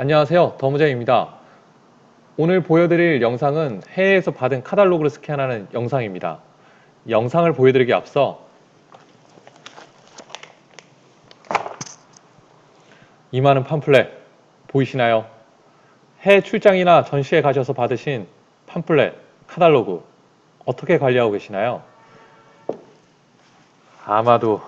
안녕하세요. 더무제입니다. 오늘 보여드릴 영상은 해외에서 받은 카탈로그를 스캔하는 영상입니다. 영상을 보여드리기 앞서 이 많은 팜플렛 보이시나요? 해외 출장이나 전시회 가셔서 받으신 팜플렛, 카탈로그 어떻게 관리하고 계시나요? 아마도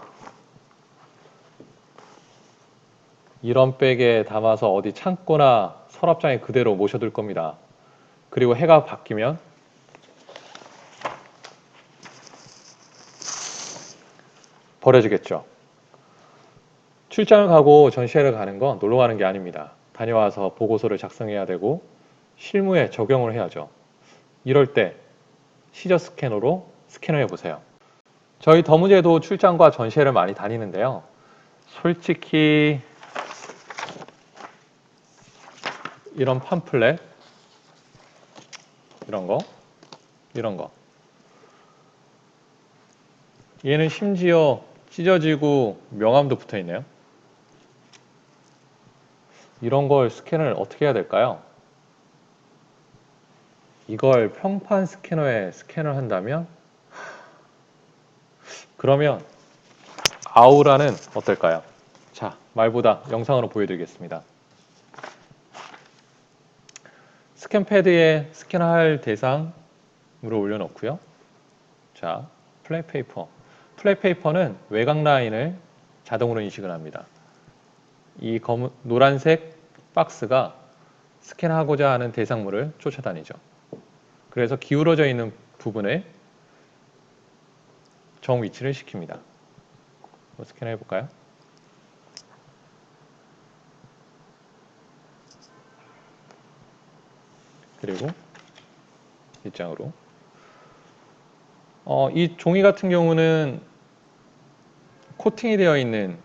이런 백에 담아서 어디 창고나 서랍장에 그대로 모셔둘 겁니다. 그리고 해가 바뀌면 버려지겠죠. 출장을 가고 전시회를 가는 건 놀러 가는 게 아닙니다. 다녀와서 보고서를 작성해야 되고 실무에 적용을 해야죠. 이럴 때 시저 스캐너로 스캐너해 보세요. 저희 더무제도 출장과 전시회를 많이 다니는데요. 솔직히 이런 팜플렛 이런 거 이런 거 얘는 심지어 찢어지고 명암도 붙어 있네요 이런 걸 스캔을 어떻게 해야 될까요? 이걸 평판 스캐너에 스캔을 한다면 그러면 아우라는 어떨까요? 자 말보다 영상으로 보여드리겠습니다 스캔 패드에 스캔할 대상으로 올려놓고요. 자, 플랫 페이퍼. 플랫 페이퍼는 외곽 라인을 자동으로 인식을 합니다. 이 검은 노란색 박스가 스캔하고자 하는 대상물을 쫓아다니죠. 그래서 기울어져 있는 부분에 정 위치를 시킵니다. 스캔해 볼까요? 그리고 입장으로 어, 이 종이 같은 경우는 코팅이 되어 있는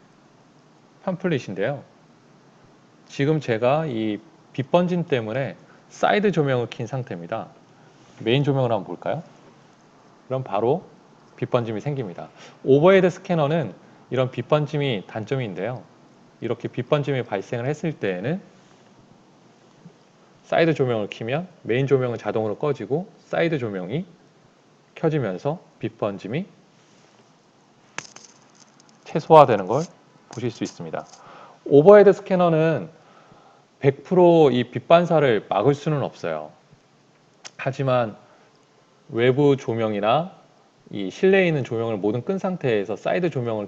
팜플릿인데요. 지금 제가 이 빛 번짐 때문에 사이드 조명을 킨 상태입니다. 메인 조명을 한번 볼까요? 그럼 바로 빛 번짐이 생깁니다. 오버헤드 스캐너는 이런 빛 번짐이 단점인데요. 이렇게 빛 번짐이 발생을 했을 때에는 사이드 조명을 켜면 메인 조명은 자동으로 꺼지고 사이드 조명이 켜지면서 빛 번짐이 최소화되는 걸 보실 수 있습니다. 오버헤드 스캐너는 100%이 빛반사를 막을 수는 없어요. 하지만 외부 조명이나 이 실내에 있는 조명을 모든 끈 상태에서 사이드 조명을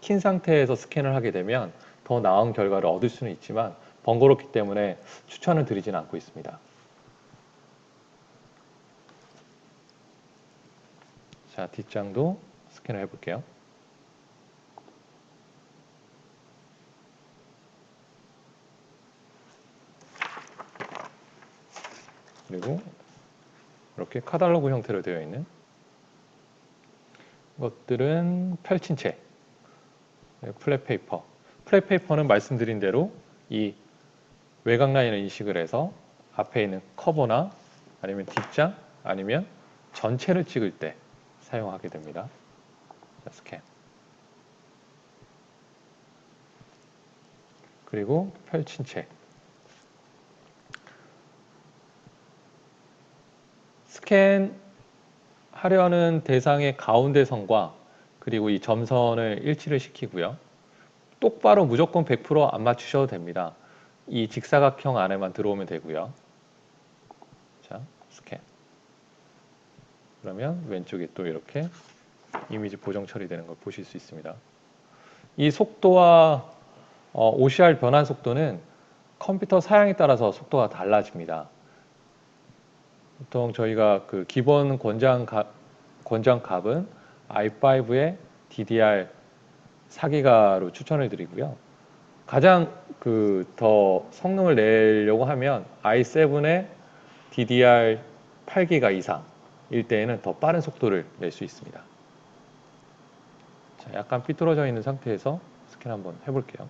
킨 상태에서 스캔을 하게 되면 더 나은 결과를 얻을 수는 있지만 번거롭기 때문에 추천을 드리지는 않고 있습니다. 자, 뒷장도 스캔을 해볼게요. 그리고 이렇게 카탈로그 형태로 되어 있는 것들은 펼친 채 플랫 페이퍼 플랫 페이퍼는 말씀드린 대로 이 외곽 라인을 인식을 해서 앞에 있는 커버나 아니면 뒷장 아니면 전체를 찍을 때 사용하게 됩니다. 자, 스캔. 그리고 펼친 채. 스캔 하려는 대상의 가운데 선과 그리고 이 점선을 일치를 시키고요. 똑바로 무조건 100%안 맞추셔도 됩니다. 이 직사각형 안에만 들어오면 되고요. 자, 스캔. 그러면 왼쪽에 또 이렇게 이미지 보정 처리되는 걸 보실 수 있습니다. 이 속도와 어, OCR 변환 속도는 컴퓨터 사양에 따라서 속도가 달라집니다. 보통 저희가 그 기본 권장 값, 권장 값은 i5의 DDR 4기가로 추천을 드리고요. 가장 그 더 성능을 내려고 하면 i7의 DDR 8기가 이상일 때에는 더 빠른 속도를 낼 수 있습니다. 자, 약간 삐뚤어져 있는 상태에서 스캔 한번 해볼게요.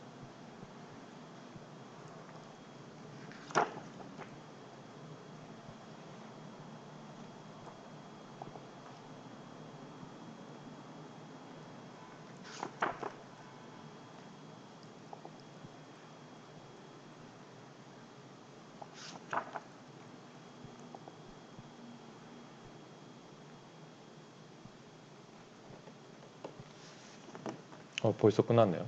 어, 벌써 끝났네요.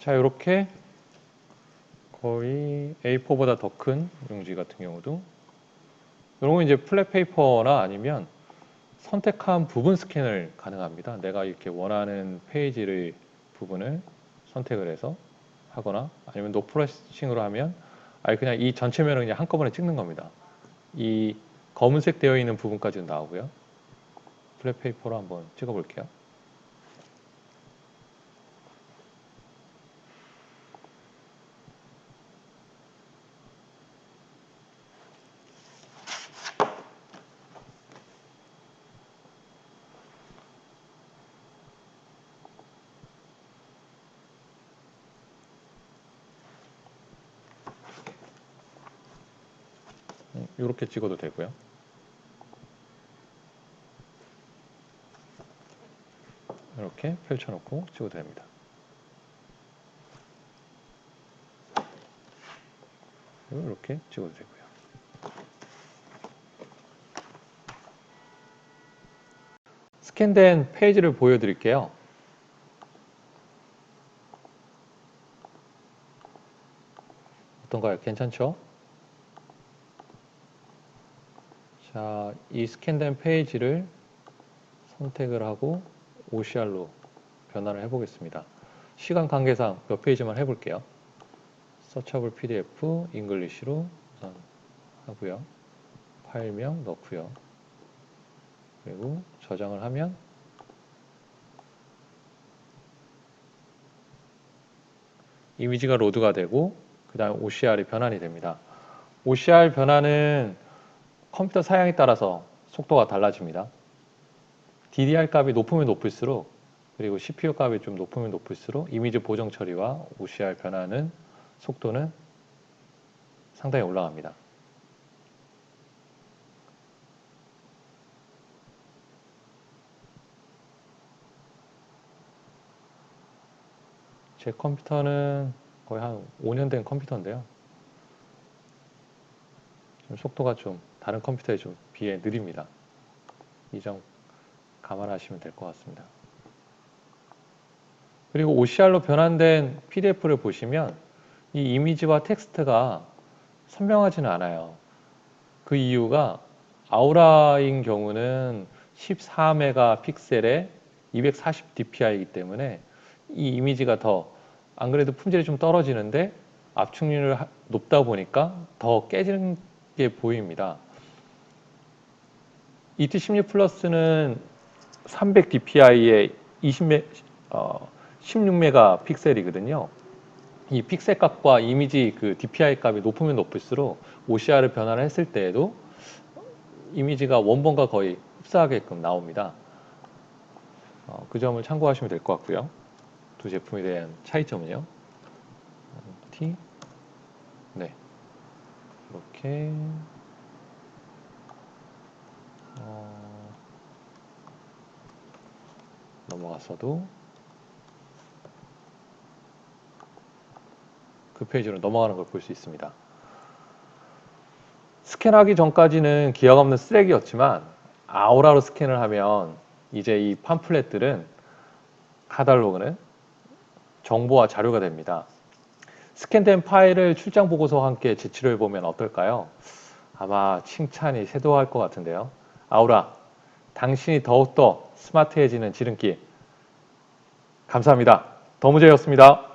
자, 이렇게 거의 A4보다 더 큰 용지 같은 경우도 이런 건 이제 플랫 페이퍼나 아니면 선택한 부분 스캔을 가능합니다. 내가 이렇게 원하는 페이지를 부분을 선택을 해서 하거나 아니면 노프레싱으로 하면 아예 그냥 이 전체 면을 그냥 한꺼번에 찍는 겁니다. 이 검은색 되어 있는 부분까지는 나오고요. 플랫 페이퍼로 한번 찍어 볼게요. 이렇게 찍어도 되고요. 이렇게 펼쳐놓고 찍어도 됩니다. 이렇게 찍어도 되고요. 스캔된 페이지를 보여드릴게요. 어떤가요? 괜찮죠? 자, 이 스캔된 페이지를 선택을 하고 OCR로 변화를 해보겠습니다. 시간 관계상 몇 페이지만 해볼게요. 서처블 PDF 잉글리시로 우선 하고요. 파일명 넣고요. 그리고 저장을 하면 이미지가 로드가 되고 그 다음에 OCR이 변환이 됩니다. OCR 변환은 컴퓨터 사양에 따라서 속도가 달라집니다. DDR 값이 높으면 높을수록 그리고 CPU 값이 좀 높으면 높을수록 이미지 보정 처리와 OCR 변화는 속도는 상당히 올라갑니다. 제 컴퓨터는 거의 한 5년 된 컴퓨터인데요. 좀 속도가 좀 다른 컴퓨터에 좀 비해 느립니다. 이 점 감안하시면 될 것 같습니다. 그리고 OCR로 변환된 PDF를 보시면 이 이미지와 텍스트가 선명하지는 않아요. 그 이유가 아우라인 경우는 14메가 픽셀에 240 dpi이기 때문에 이 이미지가 더 안 그래도 품질이 좀 떨어지는데 압축률이 하- 높다 보니까 더 깨지는 게 보입니다. ET16 플러스는 300 dpi에 20메, 어, 16메가 픽셀이거든요. 이 픽셀 값과 이미지 그 DPI 값이 높으면 높을수록 OCR을 변환을 했을 때에도 이미지가 원본과 거의 흡사하게끔 나옵니다. 어, 그 점을 참고하시면 될 것 같고요. 두 제품에 대한 차이점은요. T 네 이렇게 어, 넘어갔어도 그 페이지로 넘어가는 걸 볼 수 있습니다. 스캔하기 전까지는 기억 없는 쓰레기였지만 아우라로 스캔을 하면 이제 이 팜플렛들은 카탈로그는 정보와 자료가 됩니다. 스캔된 파일을 출장 보고서와 함께 제출해 보면 어떨까요? 아마 칭찬이 쇄도할 것 같은데요. 아우라, 당신이 더욱더 스마트해지는 지름길. 감사합니다. 더무제였습니다.